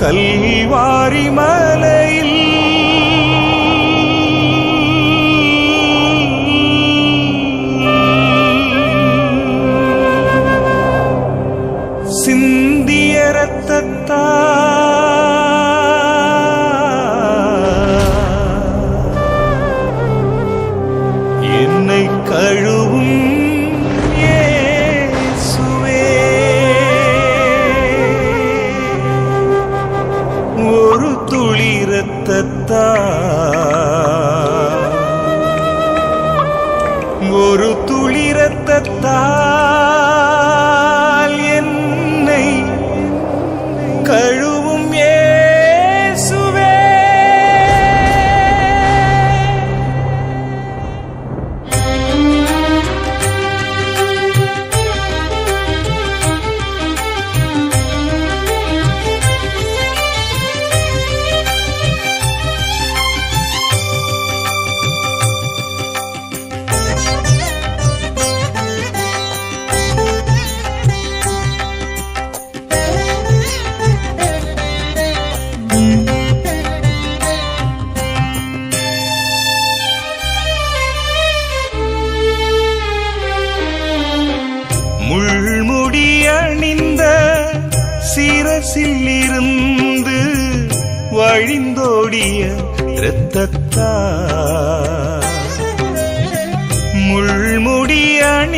கல்வாரி மலையில்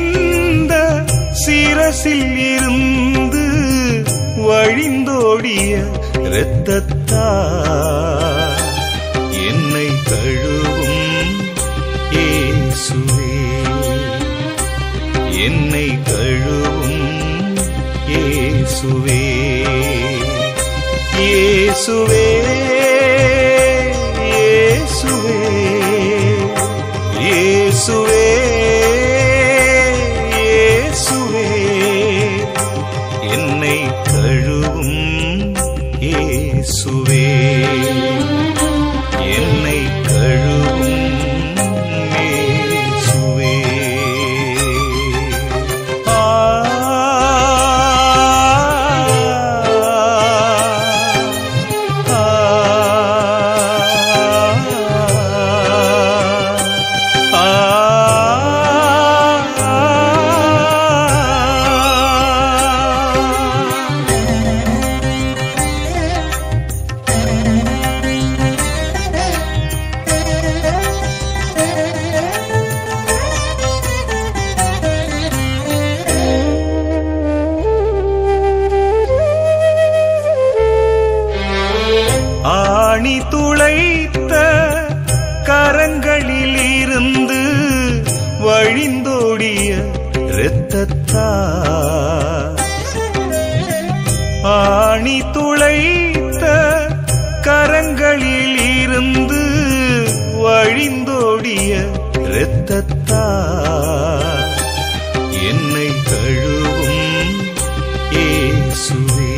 நின்ற சிரசில் இருந்து வழிந்தோடிய இரத்தத்தா. என்னை கழுவும் ஏசுவே என்னை கழுவும் ஏசுவே ஏசுவே இரத்தத்தா ஆணி துளைத்த கரங்களில் இருந்து வழிந்தோடிய இரத்தத்தா என்னை கழுவும் ஏசுவே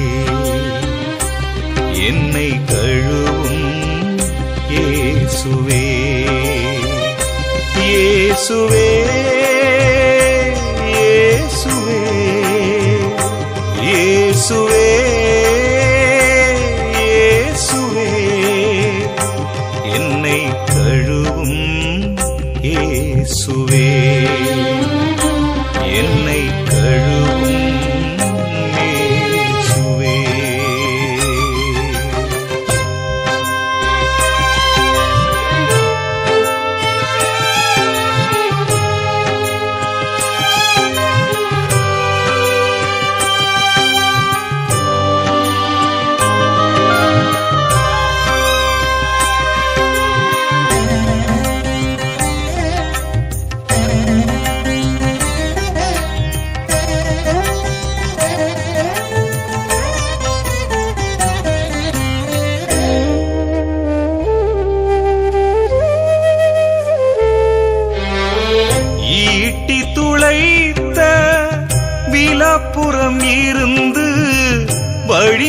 என்னை கழுவும் ஏசுவே ஏசுவே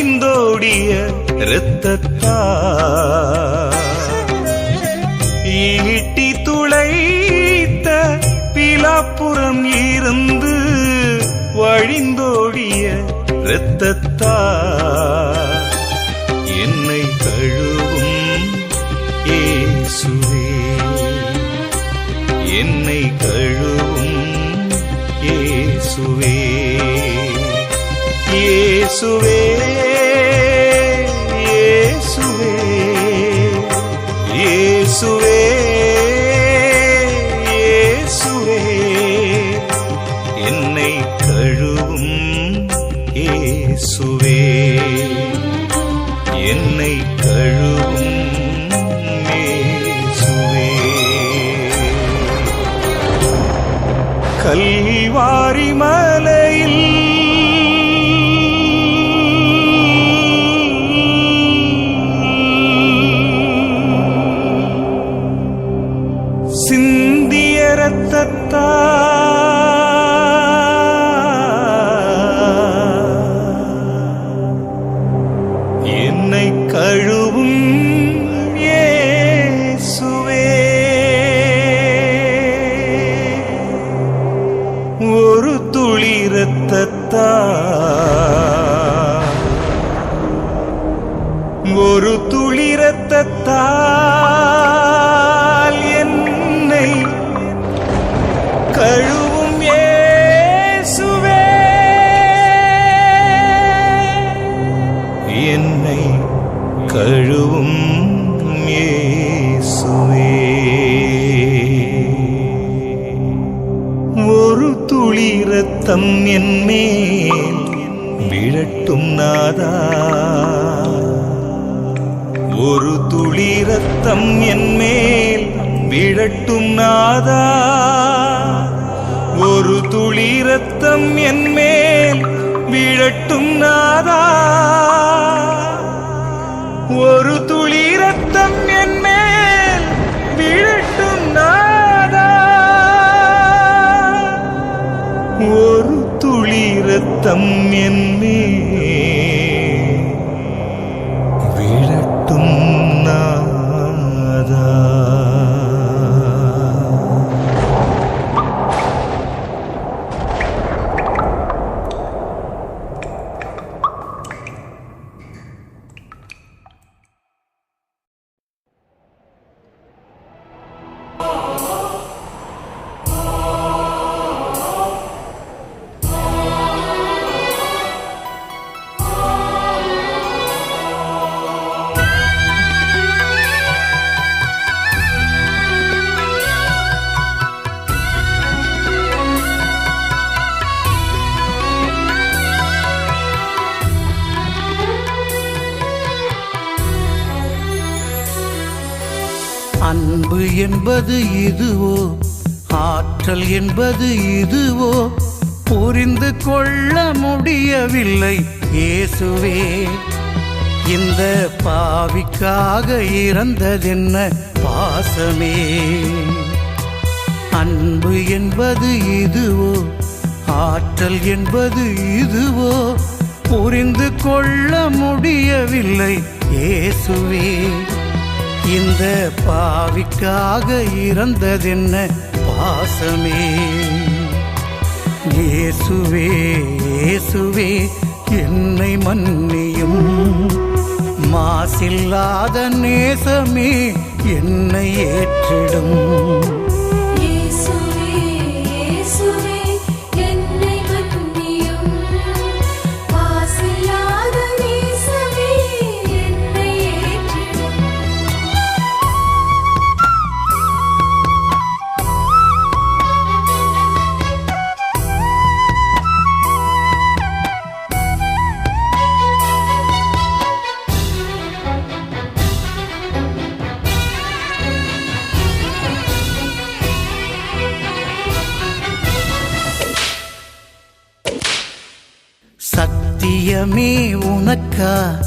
சிந்தோடிய இரத்தத்தா? ஈட்டி துளைத்த பிலாப்புறம் இருந்து வழிந்தோடிய இரத்தத்தா? என்னை கழுவும் ஏசுவே என்னை கழுவும் ஏசுவே இயேசுவே. கல்வாரி மலையில் ரத்தம் என் என்பது இதுவோ? ஆற்றல் என்பது இதுவோ? புரிந்து கொள்ள முடியவில்லை இயேசுவே. இந்த பாவிக்காக இறந்ததென்ன பாசமே? அன்பு என்பது இதுவோ? ஆற்றல் என்பது இதுவோ? புரிந்து கொள்ள முடியவில்லை இயேசுவே. இந்த பாவிக்காக இறந்ததென்ன பாசமே? இயேசுவே இயேசுவே என்னை மன்னியும். மாசில்லாத நேசமே என்னை ஏற்றிடும். சத்தியமே உனக்கா?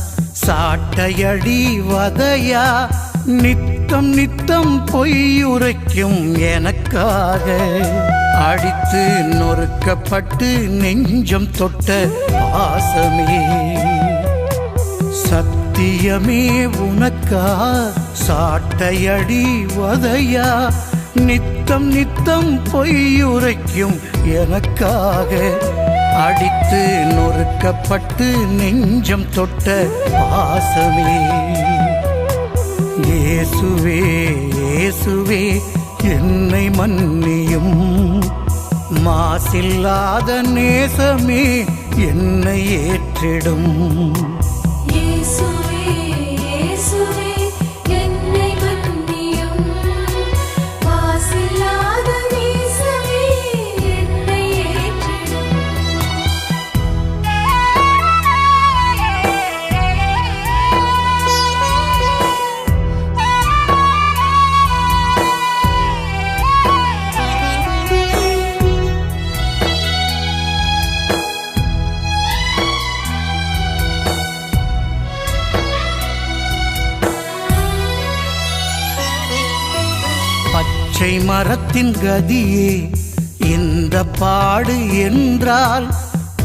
சாட்டையடி வதையா? நித்தம் நித்தம் பொய்யுரைக்கும் எனக்காக. அடித்து நொறுக்கப்பட்டு நெஞ்சம் தொட்ட பாசமே. சத்தியமே உனக்கா? சாட்டையடி வதையா? நித்தம் நித்தம் பொய்யுரைக்கும் எனக்காக. அடி அடித்து நொறுக்கப்பட்டு நெஞ்சம் தொட்ட பாசமே. இயேசுவே இயேசுவே என்னை மன்னியும். மாசில்லாத நேசமே என்னை ஏற்றிடும். கதியே இந்த பாடு என்றால்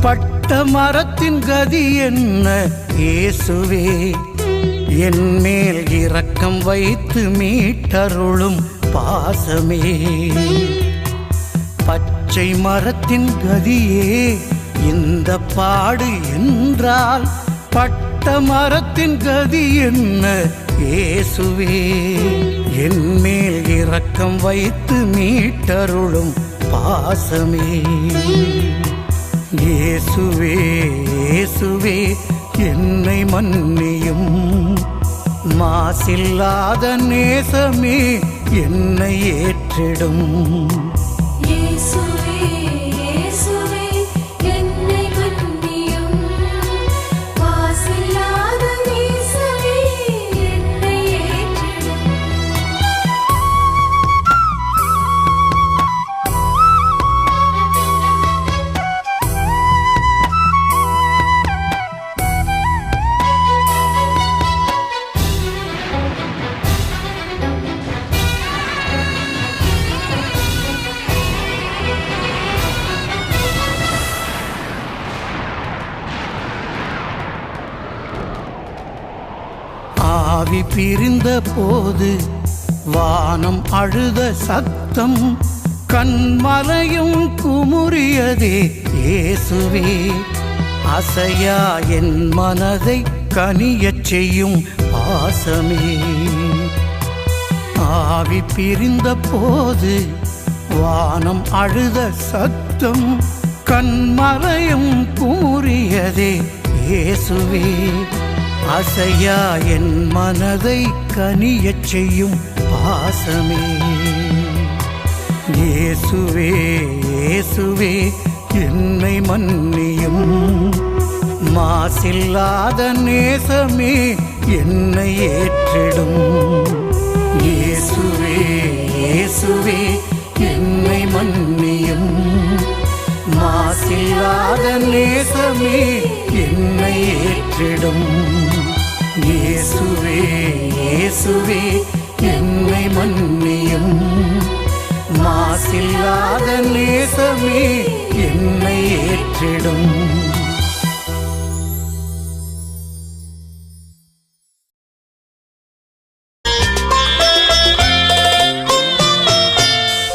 பட்ட மரத்தின் கதி என்ன? இயேசுவே என் மேல் இரக்கம் வைத்து மீட்டருளும் பாசமே. பச்சை மரத்தின் கதியே இந்த பாடு என்றால் பட்ட மரத்தின் கதி என்ன? இயேசுவே என் மேல் இரக்கம் வைத்து மீட்டருளும் பாசமே. இயேசுவே இயேசுவே என்னை மன்னியும். மாசில்லாத நேசமே என்னை ஏற்றிடும். போது வானம் அழுத சத்தம் கண்மலையும் குமுறியதே. இயேசுவே அசையா என் மனதை கனியச் செய்யும் பாசமே. ஆவி பிரிந்த போது வானம் அழுத சத்தம் கண்மலையும் குமுறியதே. இயேசுவே அசையா என் மனதை கனியச் செய்யும் பாசமே. இயேசுவே இயேசுவே என்னை மன்னியும். மாசில்லாத நேசமே என்னை ஏற்றிடும். இயேசுவே இயேசுவே என்னை மன்னியும். மாசில்லாத நேசமே என்னை ஏற்றிடும். இயேசுவே இயேசுவே என்னை மன்னியும். மாசில்லாத நேசமே என்னை ஏற்றிடும்.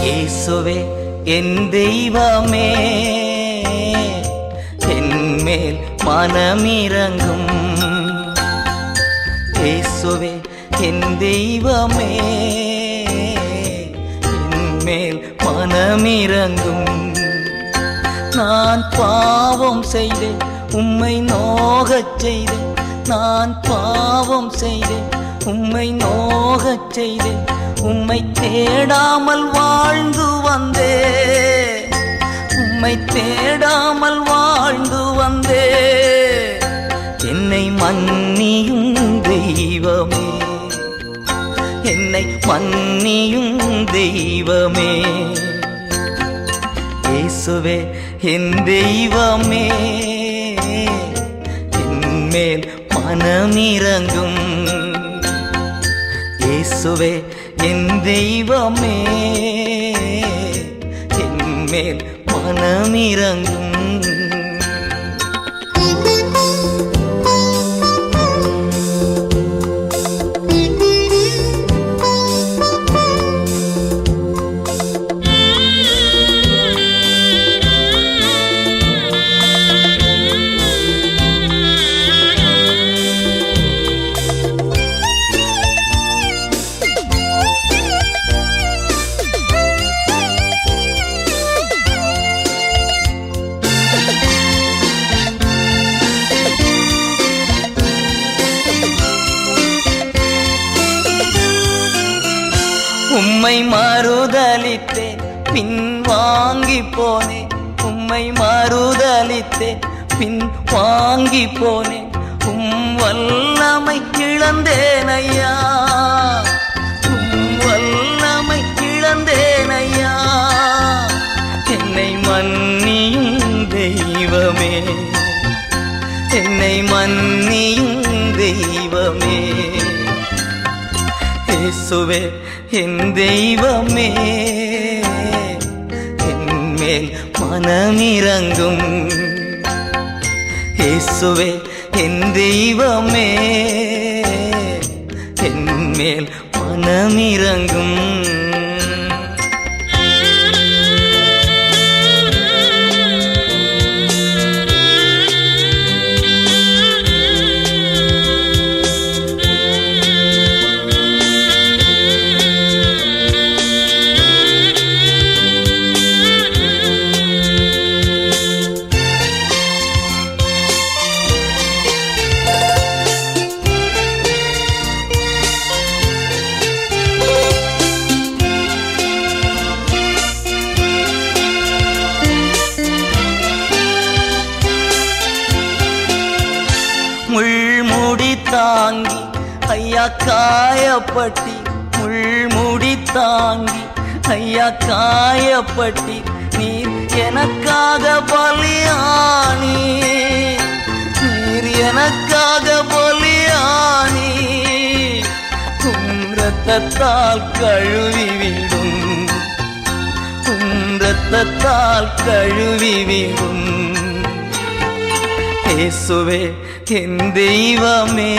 இயேசுவே என் தெய்வமே என் மேல் தெய்வமே. என் மேல் மனமிரங்கும் நான் பாவம் செய்தேன் உம்மை நோகச் செய்தேன். நான் பாவம் செய்தேன் உம்மை நோகச் செய்தேன். உம்மை தேடாமல் வாழ்ந்து வந்தே உம்மை தேடாமல் வாழ்ந்து வந்தே என்னை மன்னியும் தெய்வமே. என்னை மன்னியும் தெய்வமே. இயேசுவே என் தெய்வமே. என்மேல் மனமிறங்கும். இயேசுவே என் தெய்வமே. என்மேல் மனமிறங்கும். வாங்கி போனேன் உம் வல்லமை இழந்தேன் ஐயா உம் வல்லமை இழந்தேன் ஐயா என்னை மன்னியும் தெய்வமே என்னை மன்னியும் தெய்வமே. இயேசுவே என் தெய்வமே என் மேல் மனமிறங்கும். இயேசுவே என் தெய்வமே என் மேல் காயப்பட்டி முள்முடி தாங்கி ஐயா காயப்பட்டி நீர் எனக்காக பலியானி. நீர் எனக்காக பலியானி. உம் ரத்தத்தால் கழுவி விடும். உம் ரத்தத்தால் கழுவி இயேசுவே என் தெய்வமே.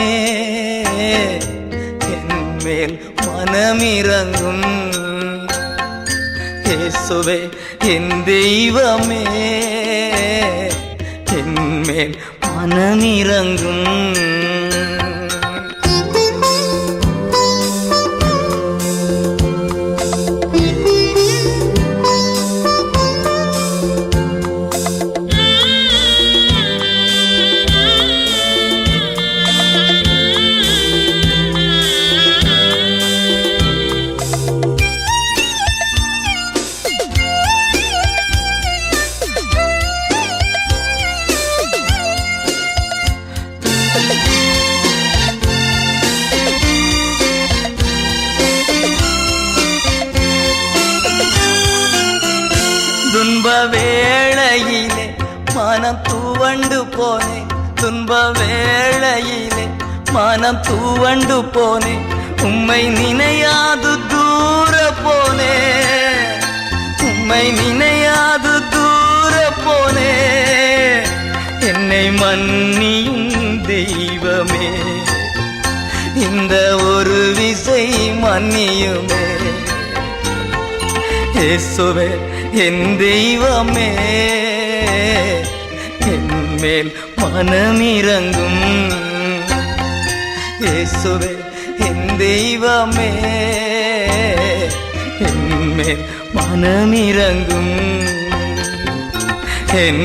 என் மேல் மனமிறங்கும். இயேசுவே என் தெய்வமே என் மேல் மனம் தூவண்டு போனேன் துன்ப வேளையிலே. மனம் தூவண்டு போனேன் உம்மை நினையாது தூர போனே. உம்மை நினையாது தூர போனே. என்னை மன்னியும் தெய்வமே. இந்த ஒரு விசை மன்னியுமே. இயேசுவே என் தெய்வமே. மேல் மனமிறங்கும். இயேசுவே என் தெய்வமே என் மேல் மனமிரங்கும் என்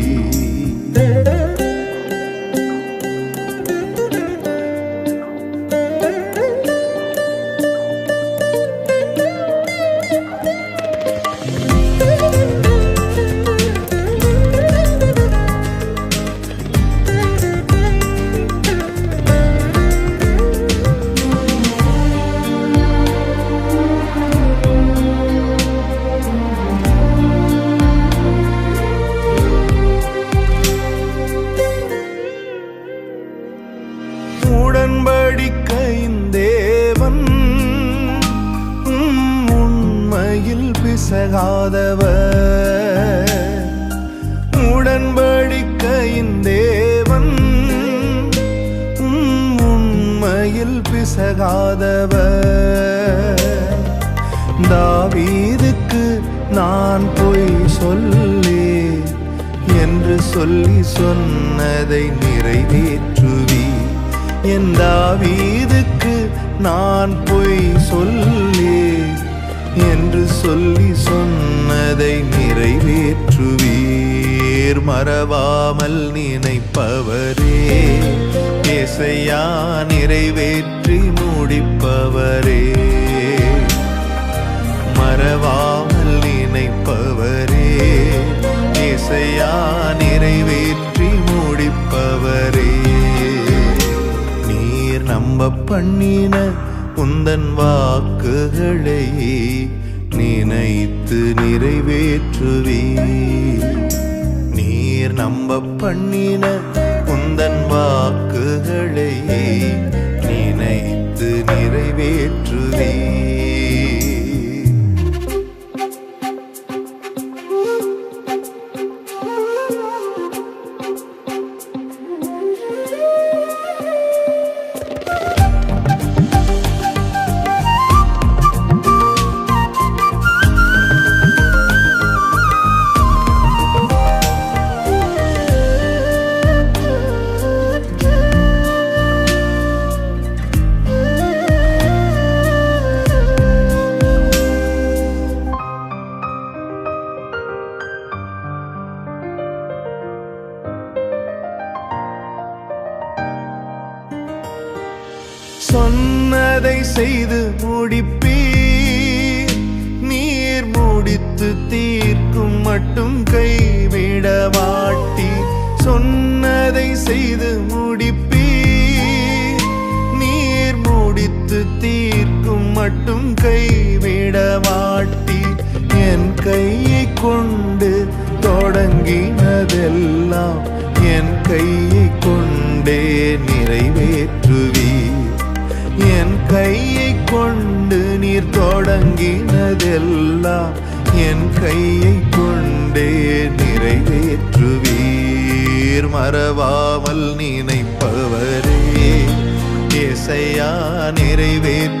Thank சொல்லி சொன்னதை நிறைவேற்றுவி. என் தாவீதுக்கு நான் பொய் சொல்லி என்று சொல்லி சொன்னதை நிறைவேற்றுவீர் மறவாமல் நினைப்பவரே இசையா நிறைவேற்றி முடிப்பவரே. மறவா ஆசையா நிறைவேற்றி முடிப்பவரே. நீர் நம்ப பண்ணின உந்தன் வாக்குகளை நினைத்து நிறைவேற்றுவீ நீர் நம்ப பண்ணின உந்தன் வாக்குகளை நினைத்து நிறைவேற்றுவீ மட்டும் கைவிட மாட்டி என் கையை கொண்டு தொடங்கினதெல்லாம் என் கையை கொண்டே நிறைவேற்றுவி. என் கையை கொண்டு நீர் தொடங்கினதெல்லாம் என் கையை கொண்டே நிறைவேற்றுவீர். மறவாமல் நினைப்பவரே இசையா நிறைவேற்று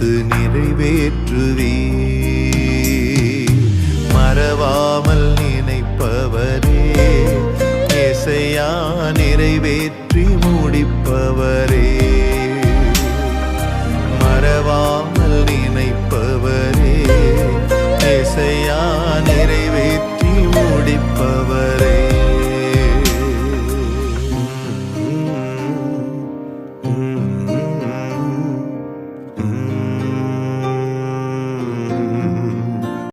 நினைத்து நிறைவேற்றுவே மறவாமல் நினைப்பவரே இசையா நிறைவேற்றி முடிப்பவரே.